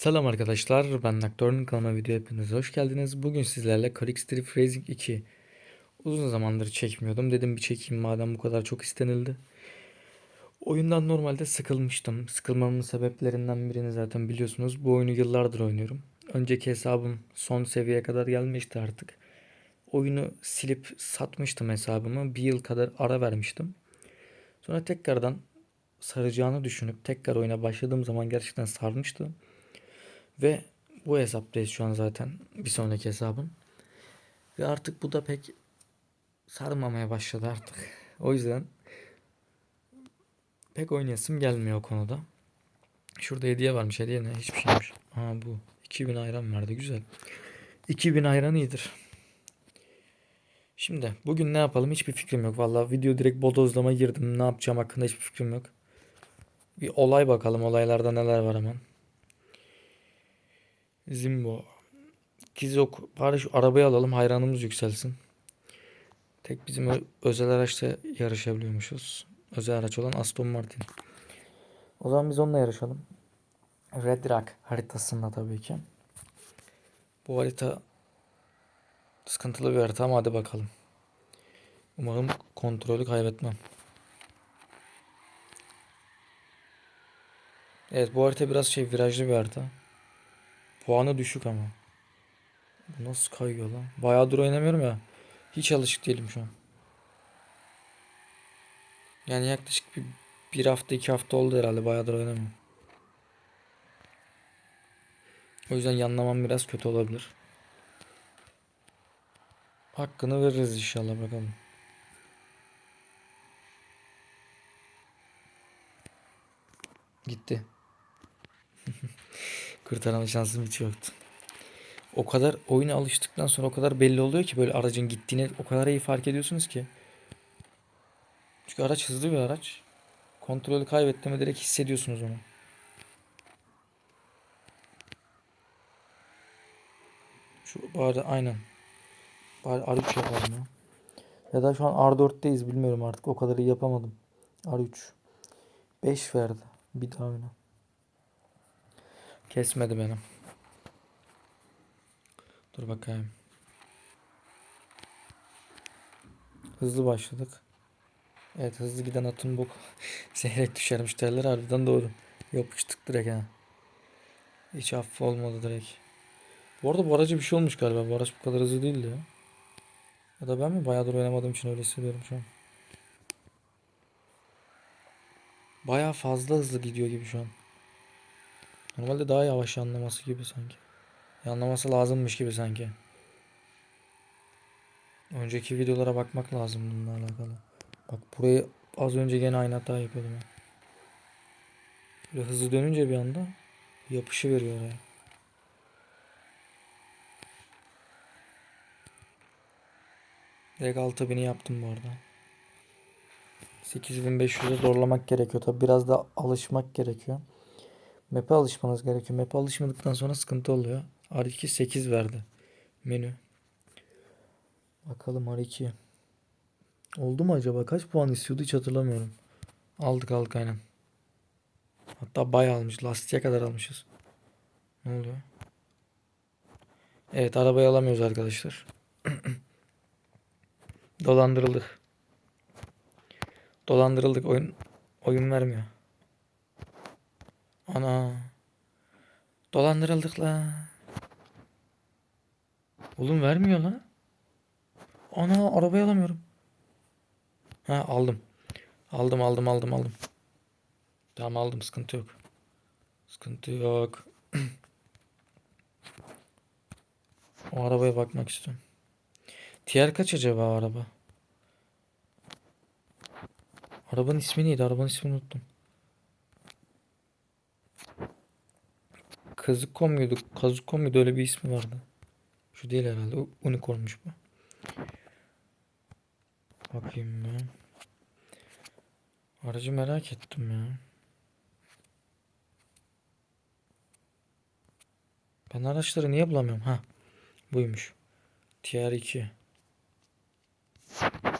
Selam arkadaşlar, ben Nocturne kanalıma video hepiniz hoş geldiniz. Bugün sizlerle Car X-Drift Racing 2 uzun zamandır çekmiyordum. Dedim bir çekeyim madem bu kadar çok istenildi. Oyundan normalde sıkılmıştım. Sıkılmamın sebeplerinden birini zaten biliyorsunuz. Bu oyunu yıllardır oynuyorum. Önceki hesabım son seviyeye kadar gelmişti artık. Oyunu silip satmıştım hesabımı. Bir yıl kadar ara vermiştim. Sonra tekrardan saracağını düşünüp tekrar oyuna başladığım zaman gerçekten sarmıştı. Ve bu hesaptayız şu an zaten. Bir sonraki hesabım. Ve artık bu da pek sarmamaya başladı artık. O yüzden pek oynayasım gelmiyor o konuda. Şurada hediye varmış. Hediye ne? Hiçbir şeymiş. Ha bu. 2000 ayran verdi. Güzel. 2000 ayran iyidir. Şimdi bugün ne yapalım hiçbir fikrim yok. Vallahi video direkt bodozlama girdim. Ne yapacağım hakkında hiçbir fikrim yok. Bir olay bakalım. Olaylarda neler var hemen. Zimbo. Kizok. Bari şu arabayı alalım hayranımız yükselsin. Tek bizim özel araçta yarışabiliyormuşuz. Özel araç olan Aston Martin. O zaman biz onunla yarışalım. Red Rock haritasında tabii ki. Bu harita sıkıntılı bir harita ama hadi bakalım. Umarım kontrolü kaybetmem. Evet bu harita biraz şey virajlı bir harita. Puanı düşük ama. Nasıl kayıyor lan? Bayağıdır oynamıyorum ya. Hiç alışık değilim şu an. Yani yaklaşık bir, bir hafta iki hafta oldu herhalde. Bayağıdır oynamıyorum. O yüzden yanlamam biraz kötü olabilir. Hakkını veririz inşallah bakalım. Gitti. Kurtarma şansım hiç yoktu. O kadar oyuna alıştıktan sonra o kadar belli oluyor ki böyle aracın gittiğini o kadar iyi fark ediyorsunuz ki. Çünkü araç hızlı bir araç. Kontrolü kaybettiğimi direkt hissediyorsunuz onu. Şu bari aynen. Bari R3 yapalım ya. Ya da şu an R4'teyiz bilmiyorum artık o kadar iyi yapamadım. R3. 5 verdi. Bir daha oyna. Kesmedi beni. Dur bakayım. Hızlı başladık. Evet hızlı giden atın bok seyrek düşermiş derler harbiden doğru. Yapıştık direkt ha. Hiç affı olmadı direkt. Bu arada bu araca bir şey olmuş galiba. Bu araç bu kadar hızlı değildi ya. Ya da ben mi bayağıdır oynamadığım için öyle hissediyorum şu an. Bayağı fazla hızlı gidiyor gibi şu an. Normalde daha yavaş yanlaması gibi sanki. Yanlaması lazımmış gibi sanki. Önceki videolara bakmak lazım bununla alakalı. Bak burayı az önce gene aynı hata yapıyordum. ben. Böyle hızlı dönünce bir anda yapışı veriyor oraya. Direkt 6000'i yaptım bu arada. 8500'e zorlamak gerekiyor. Tabi biraz da alışmak gerekiyor. Map'e alışmanız gerekiyor. Map'e alışmadıktan sonra sıkıntı oluyor. R2 8 verdi. Menü. Bakalım R2. Oldu mu acaba? Kaç puan istiyordu hiç hatırlamıyorum. Aldık aldık aynen. Hatta bayağı almış. Lastiğe kadar almışız. Ne oluyor? Evet arabayı alamıyoruz arkadaşlar. Dolandırıldık. Dolandırıldık. Oyun oyun vermiyor. Ana. Dolandırıldık la. Oğlum vermiyor la. Ana arabayı alamıyorum. Ha aldım. Aldım aldım aldım aldım. Tamam aldım sıkıntı yok. Sıkıntı yok. o arabaya bakmak istiyorum. TR kaç acaba araba? Arabanın ismi neydi? Arabanın ismini unuttum. Kazıkom muydu? Kazukom muydu? Öyle bir ismi vardı. Şu değil herhalde. Unicorn'muş bu. Bakayım ben. Aracı merak ettim ya. Ben araçları niye bulamıyorum? Ha. Buymuş. TR2.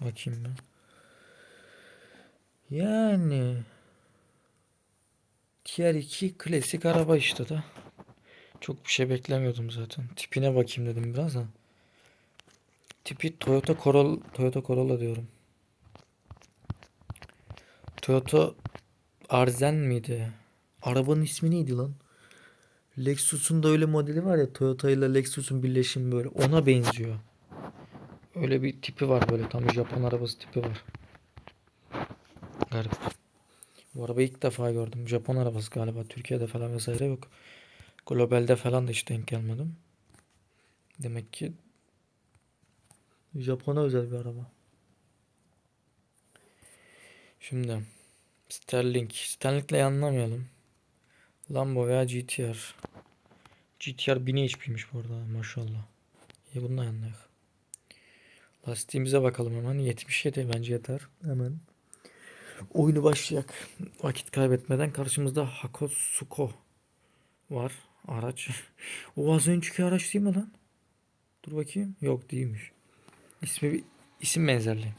Bakayım ben. Yani TR2 klasik araba işte da. Çok bir şey beklemiyordum zaten. Tipine bakayım dedim biraz da. Tipi Toyota Corolla, Toyota Corolla diyorum. Toyota Arzen miydi? Arabanın ismi neydi lan? Lexus'un da öyle modeli var ya Toyota ile Lexus'un birleşimi böyle ona benziyor. Öyle bir tipi var böyle tam Japon arabası tipi var. Garip. Bu arabayı ilk defa gördüm. Japon arabası galiba. Türkiye'de falan vesaire yok. Globalde falan da hiç denk gelmedim. Demek ki Japon'a özel bir araba. Şimdi Sterling. Sterling'le anlamayalım. Lambo veya GTR. GTR 1000 HP'ymiş bu arada maşallah. İyi bununla yanlayalım. Lastiğimize bakalım hemen. 77 bence yeter. Hemen. Oyunu başlayak. Vakit kaybetmeden karşımızda Hakosuko var. Araç. o az önceki araç değil mi lan? Dur bakayım. Yok değilmiş. İsmi bir isim benzerliği.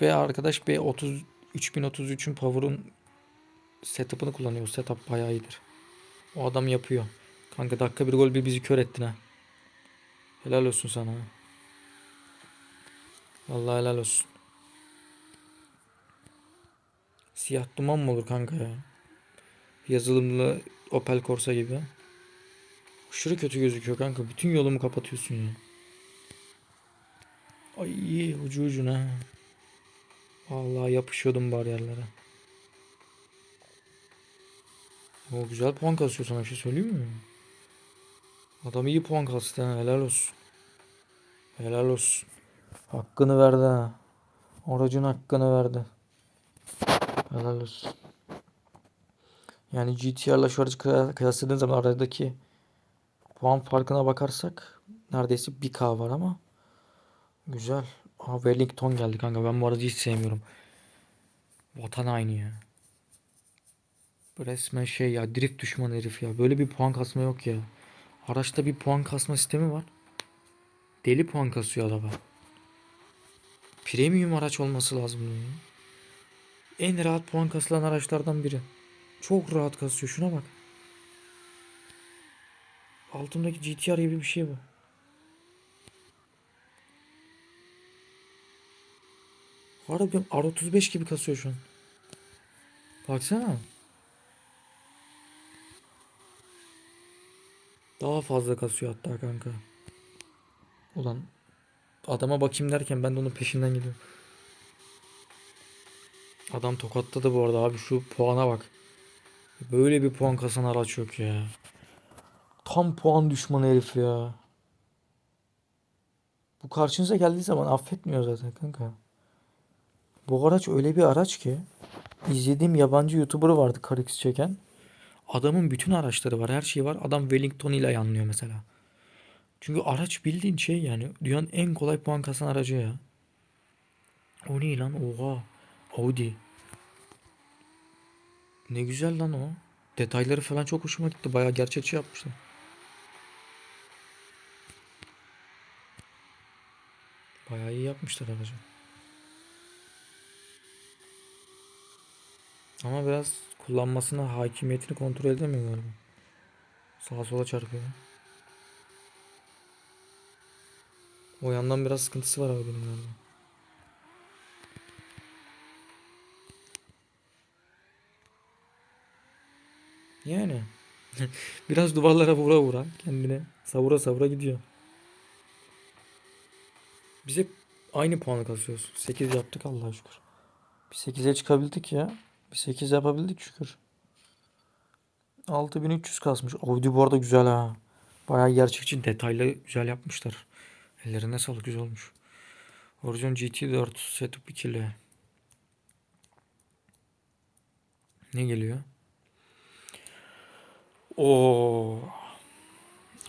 Ve arkadaş B30 3033'ün Power'un setup'ını kullanıyor. Setup bayağı iyidir. O adam yapıyor. Kanka dakika bir gol bir bizi kör ettin ha. Helal olsun sana. Vallahi helal olsun. Siyah duman mı olur kanka ya? Yazılımlı Opel Corsa gibi. Aşırı kötü gözüküyor kanka. Bütün yolumu kapatıyorsun ya. Ay ucu ucuna. Vallahi yapışıyordum bariyerlere. O güzel puan kasıyor sana bir şey söyleyeyim mi? Adam iyi puan kastı ha, helal olsun. Helal olsun. Hakkını verdi ha. Aracın hakkını verdi. Helal olsun. Yani GTR'la şu aracı kıya- kıyasladığın zaman aradaki puan farkına bakarsak neredeyse 1K var ama güzel. Aa Wellington geldi kanka. Ben bu aracı hiç sevmiyorum. Vatan haini ya. Resmen şey ya drift düşmanı herif ya. Böyle bir puan kasma yok ya. Araçta bir puan kasma sistemi var. Deli puan kasıyor araba. Premium araç olması lazım bunun ya. En rahat puan kasılan araçlardan biri. Çok rahat kasıyor. Şuna bak. Altındaki GTR gibi bir şey bu. Harbiden R35 gibi kasıyor şu an. Baksana. Daha fazla kasıyor hatta kanka. Ulan adama bakayım derken ben de onun peşinden gidiyorum. Adam tokatladı bu arada abi şu puana bak. Böyle bir puan kasan araç yok ya. Tam puan düşmanı herif ya. Bu karşınıza geldiği zaman affetmiyor zaten kanka. Bu araç öyle bir araç ki izlediğim yabancı YouTuber vardı Karix çeken. Adamın bütün araçları var, her şeyi var. Adam Wellington ile yanlıyor mesela. Çünkü araç bildiğin şey yani dünyanın en kolay puan kasan aracı ya. O ne lan? Oha. Audi. Ne güzel lan o. Detayları falan çok hoşuma gitti. Bayağı gerçekçi yapmışlar. Bayağı iyi yapmışlar aracı. Ama biraz kullanmasına hakimiyetini kontrol edemiyor galiba. Sağa sola çarpıyor. O yandan biraz sıkıntısı var abi benim galiba. Yani. biraz duvarlara vura vura kendine savura savura gidiyor. Biz hep aynı puanı kasıyoruz. 8 yaptık Allah'a şükür. Bir 8'e çıkabildik ya. Bir 8 yapabildik şükür. 6300 kasmış. Audi bu arada güzel ha. Bayağı gerçekçi detaylı güzel yapmışlar. Ellerine sağlık güzel olmuş. Horizon GT4 setup ikili. Ne geliyor? Oo.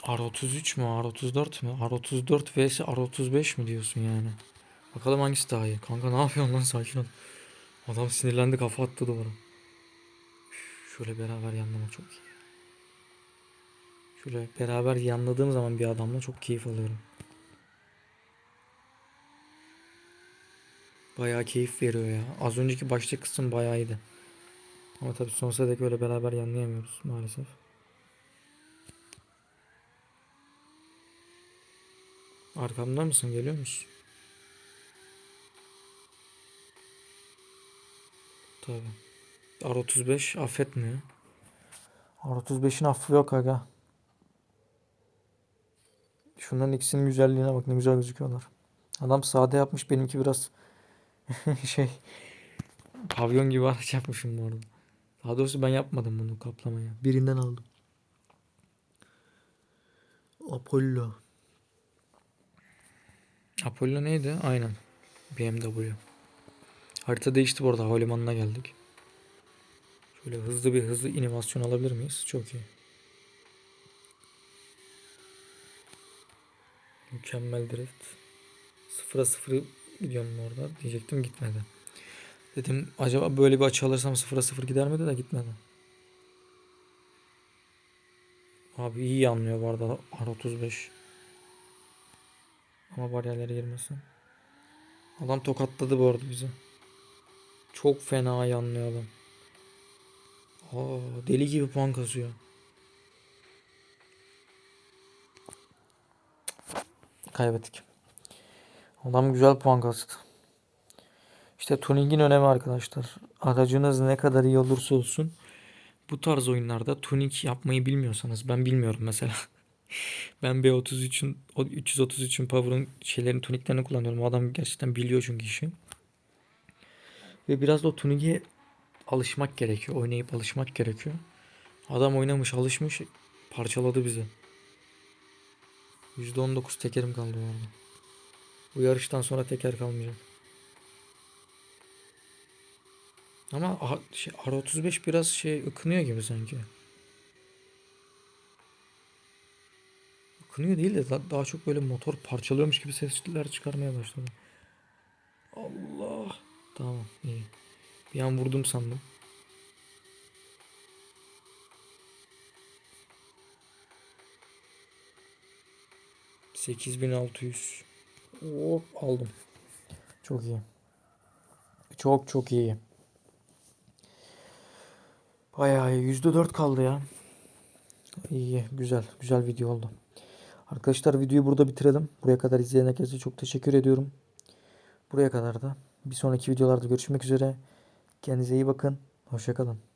R33 mü? R34 mü? R34 vs R35 mi diyorsun yani? Bakalım hangisi daha iyi. Kanka ne yapıyorsun lan sakin ol. Adam sinirlendi kafa attı duvara. Şöyle beraber yanlamak çok iyi. Şöyle beraber yanladığım zaman bir adamla çok keyif alıyorum. Bayağı keyif veriyor ya. Az önceki başta kısım bayağı iyiydi. Ama tabii sonsuza dek öyle beraber yanlayamıyoruz maalesef. Arkamda mısın? Geliyor musun? Tabii. R35 affetmiyor. R35'in affı yok aga. Şunların ikisinin güzelliğine bak ne güzel gözüküyorlar. Adam sade yapmış benimki biraz şey pavyon gibi araç yapmışım bu arada. Daha doğrusu ben yapmadım bunu kaplamayı. Birinden aldım. Apollo. Apollo neydi? Aynen. BMW. Harita değişti bu arada. Havalimanına geldik. Şöyle hızlı bir hızlı animasyon alabilir miyiz? Çok iyi. Mükemmel drift. Sıfıra sıfırı gidiyorum orada. Diyecektim gitmedi. Dedim acaba böyle bir açı alırsam sıfıra sıfır gider miydi de gitmedi. Abi iyi anlıyor bu arada R35. Ama bariyerlere girmesin. Adam tokatladı bu arada bizi. Çok fena yanlıyor adam. Aa, deli gibi puan kasıyor. Kaybettik. Adam güzel puan kastı. İşte tuningin önemi arkadaşlar. Aracınız ne kadar iyi olursa olsun bu tarz oyunlarda tuning yapmayı bilmiyorsanız ben bilmiyorum mesela. ben B33'ün o 333'ün Power'ın şeylerin tuniklerini kullanıyorum. O adam gerçekten biliyor çünkü işi. Ve biraz da o tuning'e alışmak gerekiyor. Oynayıp alışmak gerekiyor. Adam oynamış, alışmış, parçaladı bizi. %19 tekerim kaldı bu arada. Bu yarıştan sonra teker kalmayacak. Ama şey, R35 biraz şey ıkınıyor gibi sanki. Ikınıyor değil de da- daha çok böyle motor parçalıyormuş gibi sesler çıkarmaya başladı. Allah. Tamam iyi. Bir an vurdum sandım. Sekiz bin altı yüz. Hop aldım. Çok iyi. Çok çok iyi. Bayağı iyi. Yüzde dört kaldı ya. İyi, güzel. Güzel video oldu. Arkadaşlar videoyu burada bitirelim. Buraya kadar izleyen herkese çok teşekkür ediyorum. Buraya kadar da. Bir sonraki videolarda görüşmek üzere. Kendinize iyi bakın. Hoşçakalın.